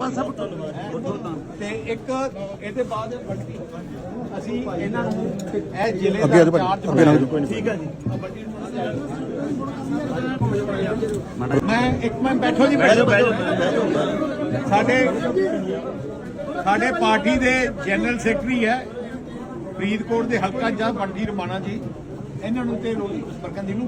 ਸਰਪੰਚ ਸਾਹਿਬ ਤੇ ਇੱਕ ਇਹਦੇ ਬਾਅਦ ਵੱਡੀ ਅਸੀਂ ਇਹਨਾਂ ਨੂੰ ਇਹ ਜ਼ਿਲ੍ਹੇ ਅੱਗੇ ਆ ਦਾ ਜਾਓ ਭਾਈ, ਚਾਰਜ ਅੱਗੇ ਲੰਘ ਜਾਓ। ਠੀਕ ਹੈ ਜੀ। ਮੈਂ ਇੱਕ ਮੈਂ ਬੈਠੋ ਜੀ ਬੈਠੋ। ਸਾਡੇ ਸਾਡੇ ਪਾਰਟੀ ਦੇ ਜਨਰਲ ਸੈਕਟਰੀ ਹੈ ਫਰੀਦਕੋਟ ਦੇ ਹਲਕਾ ਜਾਂ ਬੰਟੀ ਰਮਾਣਾ ਜੀ। ਇਹਨਾਂ ਨੂੰ ਤੇ ਲੋਕੀ ਬਰਕੰਦੀ ਨੂੰ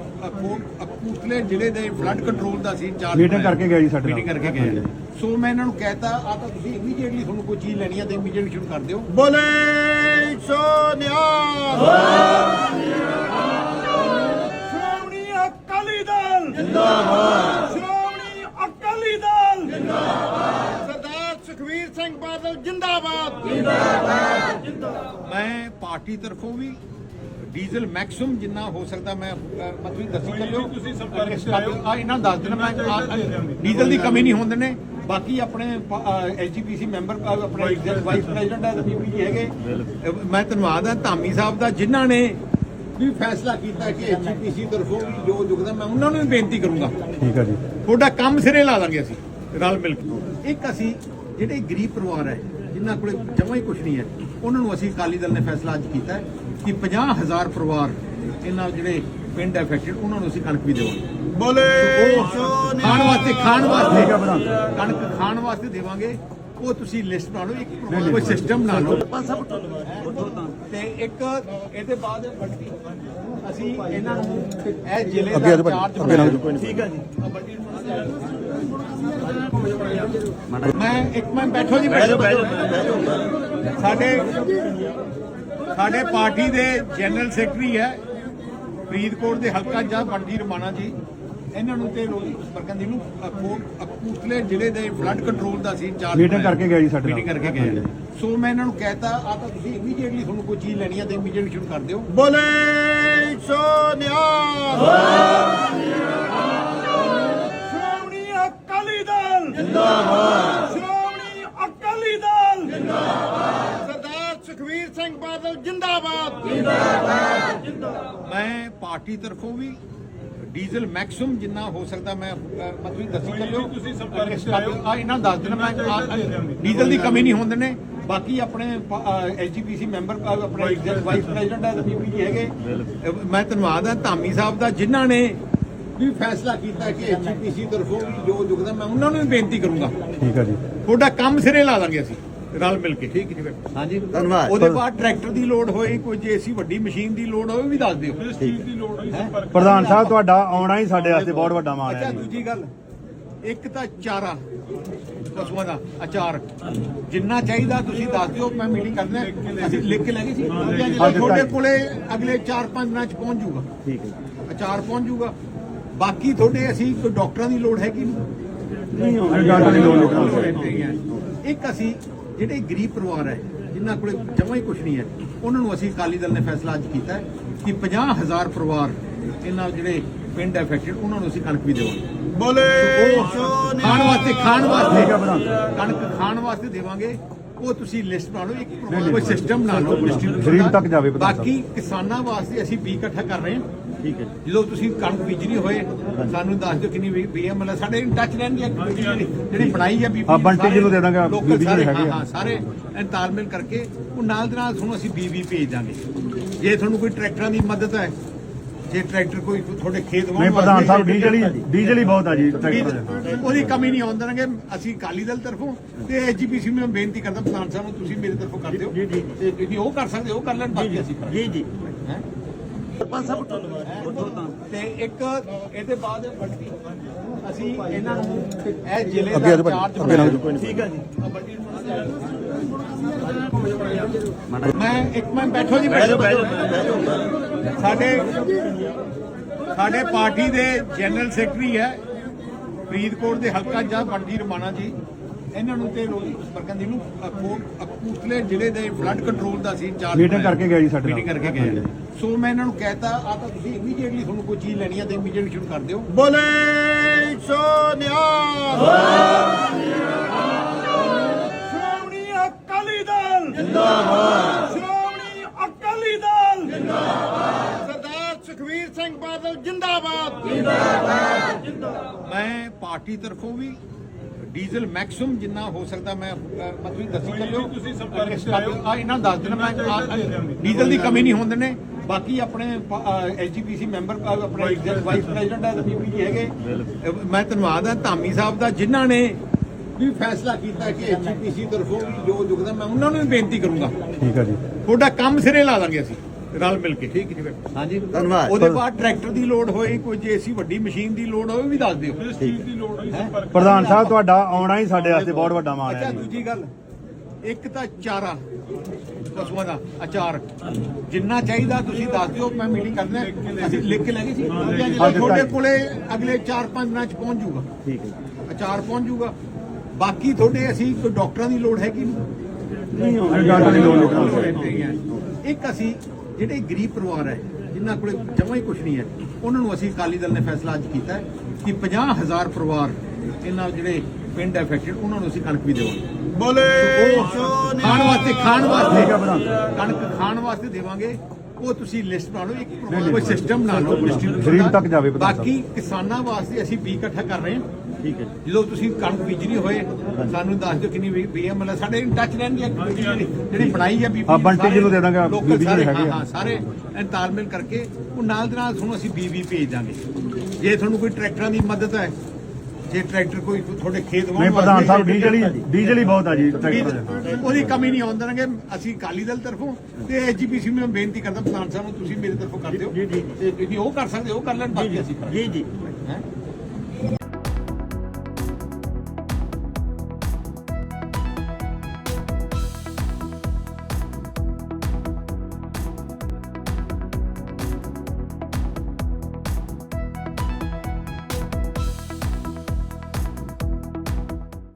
ਕਪੂਰਥਲੇ ਜ਼ਿਲ੍ਹੇ ਦੇ ਫਲੱਡ ਕੰਟਰੋਲ ਦਾ ਸੀ ਚਾਰਜ Meeting ਕਰਕੇ ਗਏ ਜੀ ਸਾਡੇ ਨਾਲ। ਮੀਟਿੰਗ ਕਰਕੇ ਗਏ। ਸੋ ਮੈਂ ਇਹਨਾਂ ਨੂੰ ਕਹਿਤਾ ਆ ਤਾਂ ਤੁਸੀਂ ਇਮੀਡੀਏਟਲੀ ਤੁਹਾਨੂੰ ਕੋਈ ਚੀਜ਼ ਲੈਣੀ ਆ ਤੇ ਇਮੀਡੀਏਟਲੀ ਸ਼ੁਰੂ ਕਰ ਦਿਓ। ਬੋਲੇ ਸੋਨਿਆ ਸ਼੍ਰੋਮਣੀ ਅਕਾਲੀ ਦਲ। ਜਿੰਦਾਬਾਦ। ਸ਼੍ਰੋਮਣੀ ਅਕਾਲੀ ਦਲ। ਸਰਦਾਰ ਸੁਖਵੀਰ ਸਿੰਘ ਬਾਦਲ ਜਿੰਦਾਬਾਦ। ਮੈਂ ਪਾਰਟੀ ਤਰਫੋਂ ਵੀ ਡੀਜ਼ਲ ਮੈਕਸਿਮਮ ਜਿੰਨਾ ਹੋ ਸਕਦਾ ਮੈਂ ਮਤਲਬ ਦੱਸੀ ਚੱਲਿਓ ਤੁਸੀਂ ਸੰਪਰਕ ਆ ਇਹਨਾਂ ਦੱਸ ਦੇਣਾ ਮੈਂ ਆ- ਡੀਜ਼ਲ ਦੀ ਕਮੀ ਨਹੀਂ ਹੋਣ ਦੇਣੇ ਬਾਕੀ ਆਪਣੇ ਐਸਜੀਪੀਸੀ ਮੈਂਬਰ ਆਪਣੇ ਵਾਈਸ ਪ੍ਰੈਜ਼ੀਡੈਂਟ ਹੈ ਬੀਬੀ ਜੀ ਹੈਗੇ। ਮੈਂ ਧੰਨਵਾਦ ਹਾਂ ਧਾਮੀ ਸਾਹਿਬ ਦਾ ਜਿਨ੍ਹਾਂ ਨੇ ਵੀ ਫੈਸਲਾ ਕੀਤਾ ਕਿ ਐਸਜੀਪੀਸੀ ਤਰਫੋਂ ਵੀ ਜੋ ਯੋਗਦਾਨ ਮੈਂ ਉਹਨਾਂ ਨੂੰ ਵੀ ਬੇਨਤੀ ਕਰੂੰਗਾ। ਠੀਕ ਹੈ ਜੀ। ਤੁਹਾਡਾ ਕੰਮ ਸਿਰੇ ਲਾ ਦਾਂਗੇ ਅਸੀਂ। ਰਲ ਮਿਲ ਕੇ। ਇੱਕ ਅਸੀਂ ਜਿਹੜੇ ਗਰੀਬ ਪਰਿਵਾਰ ਹੈ ਜਿਨ੍ਹਾਂ ਕੋਲੇ ਜਮਾਂ ਹੀ ਕੁਝ ਨਹੀਂ ਹੈ ਉਹਨਾਂ ਨੂੰ ਅਸੀਂ ਅਕਾਲੀ ਦਲ ਨੇ ਫੈਸਲਾ ਅੱਜ ਕੀਤਾ ਹੈ ਕਿ 50000 ਪਰਿਵਾਰ ਇਹਨਾਂ ਜਿਹੜੇ ਪਿੰਡ ਐਫੈਕਟਡ ਉਹਨਾਂ ਨੂੰ ਅਸੀਂ ਕਣਕ ਵੀ ਦੇਵਾਂਗੇ। ਬੋਲੇ! ਖਾਣ ਵਾਸਤੇ ਖਾਣ ਵਾਸਤੇ। ਕਣਕ ਖਾਣ ਵਾਸਤੇ ਦੇਵਾਂਗੇ। ਉਹ ਤੁਸੀਂ ਲਿਸਟ ਬਣਾ ਲਓ ਇੱਕ ਕੋਈ ਸਿਸਟਮ ਬਣਾ ਲਓ। ਤੇ ਇੱਕ ਇਹਦੇ ਬਾਅਦ ਅਸੀਂ ਇਹਨਾਂ ਨੂੰ ਇਹ ਜ਼ਿਲ੍ਹੇ ਦਾ ਚਾਰਜ। ਠੀਕ ਹੈ ਜੀ। ਮੈਂ ਇੱਕ ਮੈਂ ਬੈਠੋ ਜੀ ਬੈਠੋ ਸਾਡੇ ਸਾਡੇ ਪਾਰਟੀ ਦੇ ਜਨਰਲ ਸੈਕਟਰੀ ਹੈ ਫਰੀਦਕੋਟ ਦੇ ਹਲਕਾ ਜਾਂ ਬੰਟੀ ਰਮਾਣਾ ਜੀ। ਇਹਨਾਂ ਨੂੰ ਤੇ ਬਰਕੰਦੀ ਨੂੰ ਕਪੂਰਥਲੇ ਜ਼ਿਲ੍ਹੇ ਦੇ ਫਲੱਡ ਕੰਟਰੋਲ ਦਾ ਸੀ ਚਾਰਜ Meeting ਕਰਕੇ ਗਏ ਜੀ ਸਾਡੇ। ਮੀਟਿੰਗ ਕਰਕੇ ਗਏ। ਸੋ ਮੈਂ ਇਹਨਾਂ ਨੂੰ ਕਹਿਤਾ ਆ ਤਾਂ ਤੁਸੀਂ ਇਮੀਡੀਏਟਲੀ ਤੁਹਾਨੂੰ ਕੋਈ ਚੀਜ਼ ਲੈਣੀ ਆ ਤੇ ਇਮੀਡੀਏਟਲੀ ਸ਼ੁਰੂ ਕਰ ਦਿਓ। ਬੋਲੇ ਸੋਨਿਆ ਸ਼੍ਰੋਮਣੀ ਜਿੰਦਾਬਾਦ। ਸ਼੍ਰੋਮਣੀ ਅਕਾਲੀ ਦਲ। ਸਰਦਾਰ ਸੁਖਵੀਰ ਸਿੰਘ ਬਾਦਲ ਜਿੰਦਾਬਾਦ। ਮੈਂ ਪਾਰਟੀ ਤਰਫੋਂ ਵੀ ਡੀਜ਼ਲ ਮੈਕਸਿਮਮ ਜਿੰਨਾ ਹੋ ਸਕਦਾ ਮੈਂ ਮਤਲਬ ਦੱਸੀ ਚੱਲਿਓ। ਤੁਸੀਂ ਸੰਪਰਕ ਆ ਇਹਨਾਂ ਨੂੰ ਦੱਸ ਦੇਣਾ ਮੈਂ ਡੀਜ਼ਲ ਦੀ ਕਮੀ ਨਹੀਂ ਹੋਣ ਦੇਣੇ ਬਾਕੀ ਆਪਣੇ ਐਸਜੀਪੀਸੀ ਮੈਂਬਰ ਆਪਣੇ ਵਾਈਸ ਪ੍ਰੈਜ਼ੀਡੈਂਟ। ਹੈ ਬੀਬੀ ਜੀ ਹੈਗੇ। ਮੈਂ ਧੰਨਵਾਦ ਹਾਂ ਧਾਮੀ ਸਾਹਿਬ ਦਾ ਜਿਨ੍ਹਾਂ ਨੇ ਵੀ ਫੈਸਲਾ ਕੀਤਾ ਕਿ ਐਸਜੀਪੀਸੀ ਤਰਫੋਂ ਵੀ ਜੋ ਯੋਗਦਾਨ ਮੈਂ ਉਹਨਾਂ ਨੂੰ ਵੀ ਬੇਨਤੀ ਕਰੂੰਗਾ। ਠੀਕ ਹੈ ਜੀ। ਤੁਹਾਡਾ ਕੰਮ ਸਿਰੇ ਲਾ ਦਾਂਗੇ ਅਸੀਂ ਰਲ ਮਿਲ ਕੇ। ਠੀਕ ਹੈ ਹਾਂਜੀ ਧੰਨਵਾਦ। ਉਹਦੇ ਬਾਅਦ ਟਰੈਕਟਰ ਦੀ ਲੋਡ ਹੋਈ ਕੋਈ ਜੇ ਅਸੀਂ ਵੱਡੀ ਮਸ਼ੀਨ ਦੀ ਲੋਡ ਹੋਵੇ ਵੀ ਦੱਸ ਦਿਓ। ਪ੍ਰਧਾਨ ਸਾਹਿਬ ਤੁਹਾਡਾ ਆਉਣਾ ਹੀ ਸਾਡੇ ਵਾਸਤੇ ਬਹੁਤ ਵੱਡਾ ਮਾਣ ਅੱਛਾ ਹੈ ਜੀ। ਦੂਜੀ ਗੱਲ ਇੱਕ ਤਾਂ ਚਾਰਾ ਪਸ਼ੂਆਂ ਦਾ ਅਚਾਰ। ਜਿੰਨਾ ਚਾਹੀਦਾ ਤੁਸੀਂ ਦੱਸ ਦਿਓ ਮੈਂ ਮੀਟਿੰਗ ਕਰਨਾ ਅਸੀਂ ਲਿਖ ਕੇ ਲੈ ਗਏ ਸੀ। ਤੁਹਾਡੇ। ਕੋਲੇ ਅਗਲੇ 4-5 ਦਿਨਾਂ ਚ ਪਹੁੰਚ ਜਾਊਗਾ। ਠੀਕ ਹੈ ਅਚਾਰ ਪਹੁੰਚ ਜਾਊਗਾ। ਬਾਕੀ ਤੁਹਾਡੇ ਅਸੀਂ ਕੋਈ ਡਾਕਟਰਾਂ ਦੀ ਲੋੜ ਹੈਗੀ ਨਹੀਂ। ਨਹੀਂ ਡਾਕਟਰ ਦੀ ਲੋੜ ਨਹੀਂ ਇੱਕ ਅਸੀਂ ਜਿਹੜੇ ਗਰੀਬ ਪਰਿਵਾਰ ਹੈ ਜਿਨ੍ਹਾਂ ਕੋਲੇ ਜਮਾਂ ਹੀ ਕੁਝ ਨਹੀਂ ਹੈ ਉਹਨਾਂ ਨੂੰ ਅਸੀਂ ਅਕਾਲੀ ਦਲ ਨੇ ਫੈਸਲਾ ਅੱਜ ਕੀਤਾ ਹੈ ਕਿ 50000 ਪਰਿਵਾਰ ਇਹਨਾਂ ਜਿਹੜੇ ਪਿੰਡ ਐਫੈਕਟਡ ਉਹਨਾਂ ਨੂੰ ਅਸੀਂ ਕਣਕ ਵੀ ਦੇਵਾਂਗੇ। ਬੋਲੇ! ਖਾਣ ਵਾਸਤੇ ਖਾਣ ਹੈ ਵਾਸਤੇ। ਕਣਕ ਖਾਣ ਵਾਸਤੇ ਦੇਵਾਂਗੇ। ਉਹ ਤੁਸੀਂ ਲਿਸਟ ਬਣਾ ਲਓ ਇੱਕ ਕੋਈ ਸਿਸਟਮ ਬਣਾ ਲਓ ਗਰੀਬ। ਤੱਕ ਜਾਵੇ। ਬਾਕੀ ਕਿਸਾਨਾਂ ਵਾਸਤੇ ਅਸੀਂ ਬੀ ਇਕੱਠਾ ਕਰ ਰਹੇ ਹਾਂ। ਠੀਕ ਹੈ ਜਦੋਂ ਤੁਸੀਂ ਕਣਕ ਬੀਜਣੀ ਹੋਏ ਸਾਨੂੰ ਦੱਸ ਦਿਓ ਕਿੰਨੀ ਬੀਐਮ ਹੈ ਸਾਡੇ ਇਨ ਟੱਚ ਰਹਿਣਗੇ ਜਿਹੜੀ ਜਿਹੜੀ ਬਣਾਈ ਹੈ ਬੀਬੀ ਹਾਂ, ਬੰਟੀ ਜੀ ਨੂੰ ਦੇ ਦਾਂਗੇ, ਲੋਕਲ ਬੀਬੀ ਜੀ ਸਾਰੇ ਹੈਗੇ। ਹਾਂ ਹਾਂ ਸਾਰੇ ਇਹ ਤਾਲਮੇਲ ਕਰਕੇ ਉਹ ਨਾਲ ਦੇ ਨਾਲ ਤੁਹਾਨੂੰ ਅਸੀਂ ਬੀਬੀ ਭੇਜ ਦਾਂਗੇ। ਜੇ ਤੁਹਾਨੂੰ ਕੋਈ ਟਰੈਕਟਰਾਂ ਦੀ ਮਦਦ ਹੈ ਜੇ ਟਰੈਕਟਰ ਕੋਈ ਤੁਹਾਡੇ ਖੇਤ ਵਾਹੁਣ ਨਹੀਂ ਪ੍ਰਧਾਨ ਸਾਹਿਬ ਡੀਜ਼ਲ ਹੀ ਡੀਜ਼ਲ ਹੀ ਬਹੁਤ ਆ ਜੀ ਟਰੈਕਟਰ ਉਹਦੀ ਕਮੀ ਨਹੀਂ ਆਉਣ ਦੇਣਗੇ ਅਸੀਂ ਅਕਾਲੀ ਦਲ ਤਰਫੋਂ ਤੇ ਐਜੀਪੀਸੀ ਨੂੰ ਮੈਂ ਬੇਨਤੀ ਕਰਦਾ ਪ੍ਰਧਾਨ ਸਾਹਿਬ ਨੂੰ ਤੁਸੀਂ ਮੇਰੇ ਤਰਫੋਂ ਕਰ ਦਿਓ। ਜੀ ਜੀ ਤੇ ਤੁਸੀਂ ਉਹ ਕਰ ਸਕਦੇ ਹੋ ਕਰ ਲੈਣ ਬਾਕੀ ਅਸੀਂ ਜੀ ਜੀ। ਸਰਪੰਚ ਸਾਹਿਬ ਤੇ। ਇੱਕ ਇਹਦੇ ਬਾਅਦ ਵੱਡੀ ਅਸੀਂ ਇਹਨਾਂ ਨੂੰ ਇਹ ਜ਼ਿਲ੍ਹੇ ਅੱਗੇ ਆ ਦਾ ਜਾਓ ਭਾਈ, ਚਾਰਜ ਅੱਗੇ ਲੰਘ ਜਾਓ। ਠੀਕ ਹੈ ਜੀ। ਮੈਂ ਇੱਕ ਮੈਂ ਬੈਠੋ ਜੀ ਬੈਠੋ। ਸਾਡੇ ਸਾਡੇ ਪਾਰਟੀ ਦੇ ਜਨਰਲ ਸੈਕਟਰੀ ਹੈ ਫਰੀਦਕੋਟ ਦੇ ਹਲਕਾ ਜਾਂ ਬੰਟੀ ਰਮਾਣਾ ਜੀ। ਇਹਨਾਂ ਨੂੰ ਤੇ ਲੋਕੀ ਬਰਕੰਦੀ ਨੂੰ ਕਪੂਰਥਲੇ ਜ਼ਿਲ੍ਹੇ ਦੇ ਫਲੱਡ ਕੰਟਰੋਲ ਦਾ ਸੀ ਚਾਰਜ Meeting ਕਰਕੇ ਗਏ ਜੀ ਸਾਡੇ ਨਾਲ। ਮੀਟਿੰਗ ਕਰਕੇ ਗਏ। ਸੋ ਮੈਂ ਇਹਨਾਂ ਨੂੰ ਕਹਿਤਾ ਆ ਤਾਂ ਤੁਸੀਂ ਇਮੀਡੀਏਟਲੀ ਤੁਹਾਨੂੰ ਕੋਈ ਚੀਜ਼ ਲੈਣੀ ਆ ਤੇ ਇਮੀਡੀਏਟਲੀ ਸ਼ੁਰੂ ਕਰ ਦਿਓ। ਬੋਲੇ ਸੋਨਿਆ ਸ਼੍ਰੋਮਣੀ ਅਕਾਲੀ ਦਲ। ਜਿੰਦਾਬਾਦ। ਸ਼੍ਰੋਮਣੀ ਅਕਾਲੀ ਦਲ। ਸਰਦਾਰ ਸੁਖਵੀਰ ਸਿੰਘ ਬਾਦਲ ਜਿੰਦਾਬਾਦ। ਮੈਂ ਪਾਰਟੀ ਤਰਫੋਂ ਵੀ ਡੀਜ਼ਲ ਮੈਕਸਿਮਮ ਜਿੰਨਾ ਹੋ ਸਕਦਾ ਮੈਂ ਮਤਲਬ ਦੱਸੀ ਚੱਲਿਓ ਤੁਸੀਂ ਸੰਪਰਕ ਆਇਓ। ਆ ਇਹਨਾਂ ਦੱਸ ਦੇਣਾ ਮੈਂ ਆ- ਆ- ਡੀਜ਼ਲ ਦੀ ਕਮੀ ਨਹੀਂ ਹੋਣ ਦਿੰਦੇ ਬਾਕੀ ਆਪਣੇ ਐਸਜੀਪੀਸੀ ਮੈਂਬਰ ਆਪਣੇ ਵਾਈਸ ਪ੍ਰੈਜ਼ੀਡੈਂਟ ਹੈ ਬੀਪੀ ਜੀ ਹੈਗੇ। ਮੈਂ ਧੰਨਵਾਦ ਹਾਂ ਧਾਮੀ ਸਾਹਿਬ ਦਾ ਜਿਨ੍ਹਾਂ ਨੇ ਵੀ ਫੈਸਲਾ ਕੀਤਾ ਕਿ ਐਸਜੀਪੀਸੀ ਤਰਫੋਂ ਵੀ ਜੋ ਯੋਗਦਾਨ ਮੈਂ ਉਹਨਾਂ ਨੂੰ ਵੀ ਬੇਨਤੀ ਕਰੂੰਗਾ। ਠੀਕ ਹੈ ਜੀ। ਤੁਹਾਡਾ ਕੰਮ ਸਿਰੇ ਲਾ ਦਾਂਗੇ ਅਸੀਂ। ਰਲ ਮਿਲ ਕੇ ਠੀਕ ਜੀ ਹਾਂਜੀ। ਧੰਨਵਾਦ। ਉਹਦੇ ਬਾਅਦ ਟਰੈਕਟਰ ਦੀ ਲੋਡ ਹੋਈ ਕੋਈ ਜੇਸੀ ਵੱਡੀ ਮਸ਼ੀਨ ਦੀ ਲੋਡ ਹੋਵੇ ਵੀ ਦੱਸ ਦਿਓ। ਇਸ ਚੀਜ਼ ਦੀ ਲੋੜ ਹੋਈ ਸੰਪਰਕ ਪ੍ਰਧਾਨ ਸਾਹਿਬ ਤੁਹਾਡਾ ਆਉਣਾ ਹੀ ਸਾਡੇ ਵਾਸਤੇ ਬਹੁਤ ਵੱਡਾ ਮਾਣ ਅੱਛਾ ਹੈ। ਜੀ ਦੂਜੀ ਗੱਲ ਇੱਕ ਤਾਂ ਚਾਰਾ ਪਸ਼ੂਆਂ ਦਾ ਅਚਾਰ ਜਿੰਨਾ ਚਾਹੀਦਾ ਤੁਸੀਂ ਦੱਸ ਦਿਓ ਮੈਂ ਮੀਟਿੰਗ ਕਰਨਾ ਅਸੀਂ ਲਿਖ ਕੇ ਲੈ ਗਏ ਸੀ। ਦਿੱਤਾ ਤੁਹਾਡੇ ਜੀ। ਕੋਲੇ ਅਗਲੇ 4-5 ਦਿਨਾਂ ਚ ਪਹੁੰਚ ਜਾਊਗਾ। ਠੀਕ ਹੈ ਅਚਾਰ ਪਹੁੰਚ ਜਾਊਗਾ। ਬਾਕੀ ਤੁਹਾਡੇ ਅਸੀਂ ਕੋਈ ਡਾਕਟਰਾਂ ਦੀ ਲੋੜ ਹੈਗੀ ਨਹੀਂ। ਨਹੀਂ ਡਾਕਟਰ ਦੀ ਲੋੜ ਨਹੀਂ। ਇੱਕ ਅਸੀਂ ਜਿਹੜੇ ਗਰੀਬ ਪਰਿਵਾਰ ਹੈ ਜਿਨ੍ਹਾਂ ਕੋਲੇ ਜਮਾਂ ਹੀ ਕੁਝ ਨਹੀਂ ਹੈ ਉਹਨਾਂ ਨੂੰ ਅਸੀਂ ਅਕਾਲੀ ਦਲ ਨੇ ਫੈਸਲਾ ਅੱਜ ਕੀਤਾ ਹੈ ਕਿ 50000 ਪਰਿਵਾਰ ਇਹਨਾਂ ਜਿਹੜੇ ਪਿੰਡ ਐਫੈਕਟਡ ਉਹਨਾਂ ਨੂੰ ਅਸੀਂ ਕਣਕ ਵੀ ਦੇਵਾਂਗੇ ਬੋਲੇ ਖਾਣ ਵਾਸਤੇ ਖਾਣ ਵਾਸਤੇ। ਕਣਕ ਖਾਣ ਵਾਸਤੇ ਦੇਵਾਂਗੇ ਉਹ ਤੁਸੀਂ ਲਿਸਟ ਬਣਾ ਲਓ ਇੱਕ ਕੋਈ ਸਿਸਟਮ ਬਣਾ ਲਓ ਦਾ। ਤੱਕ ਜਾਵੇ। ਬਾਕੀ ਕਿਸਾਨਾਂ ਵਾਸਤੇ ਅਸੀਂ ਬੀ ਇਕੱਠਾ ਕਰ ਰਹੇ ਹਾਂ ਠੀਕ ਹੈ ਜਦੋਂ ਤੁਸੀਂ ਕਣਕ ਬੀਜਣੀ ਹੋਏ ਸਾਨੂੰ ਦੱਸ ਦਿਓ ਕਿੰਨੀ ਬੀਐਮ ਸਾਡੇ ਇਨ ਟੱਚ ਰਹਿਣਗੇ ਜਿਹੜੀ ਜਿਹੜੀ ਬਣਾਈ ਹੈ ਬੀਬੀ ਹਾਂ, ਬੰਟੀ ਜੀ ਨੂੰ ਦੇ ਦਾਂਗੇ, ਲੋਕਲ ਬੀਬੀ ਜੀ ਸਾਰੇ ਹੈਗੇ। ਹਾਂ ਹਾਂ ਸਾਰੇ ਤਾਲਮੇਲ ਕਰਕੇ ਉਹ ਨਾਲ ਦੇ ਨਾਲ ਤੁਹਾਨੂੰ ਅਸੀਂ ਬੀਬੀ ਭੇਜ ਦਾਂਗੇ। ਜੇ ਤੁਹਾਨੂੰ ਕੋਈ ਟਰੈਕਟਰਾਂ ਦੀ ਮਦਦ ਹੈ ਜੇ ਟਰੈਕਟਰ ਕੋਈ ਤੁਹਾਡੇ ਖੇਤ ਵਾਹੁਣ ਨਹੀਂ ਪ੍ਰਧਾਨ ਸਾਹਿਬ ਡੀਜ਼ਲ ਹੀ ਡੀਜ਼ਲ ਹੀ ਬਹੁਤ ਆ ਜੀ ਟਰੈਕਟਰ ਉਹਦੀ ਕਮੀ ਨਹੀਂ ਆਉਣ ਦੇਣਗੇ। ਅਸੀਂ ਅਕਾਲੀ ਦਲ ਤਰਫੋਂ ਤੇ ਐਜੀਪੀਸੀ ਨੂੰ ਮੈਂ ਬੇਨਤੀ ਕਰਦਾ ਪ੍ਰਧਾਨ ਸਾਹਿਬ ਨੂੰ ਤੁਸੀਂ ਮੇਰੇ ਤਰਫੋਂ ਕਰ ਦਿਓ। ਜੀ ਜੀ ਜੇ। ਉਹ ਕਰ ਸਕਦੇ ਉਹ ਕਰ ਲੈਣ ਬਾਕੀ ਅਸੀਂ ਜੀ ਜੀ।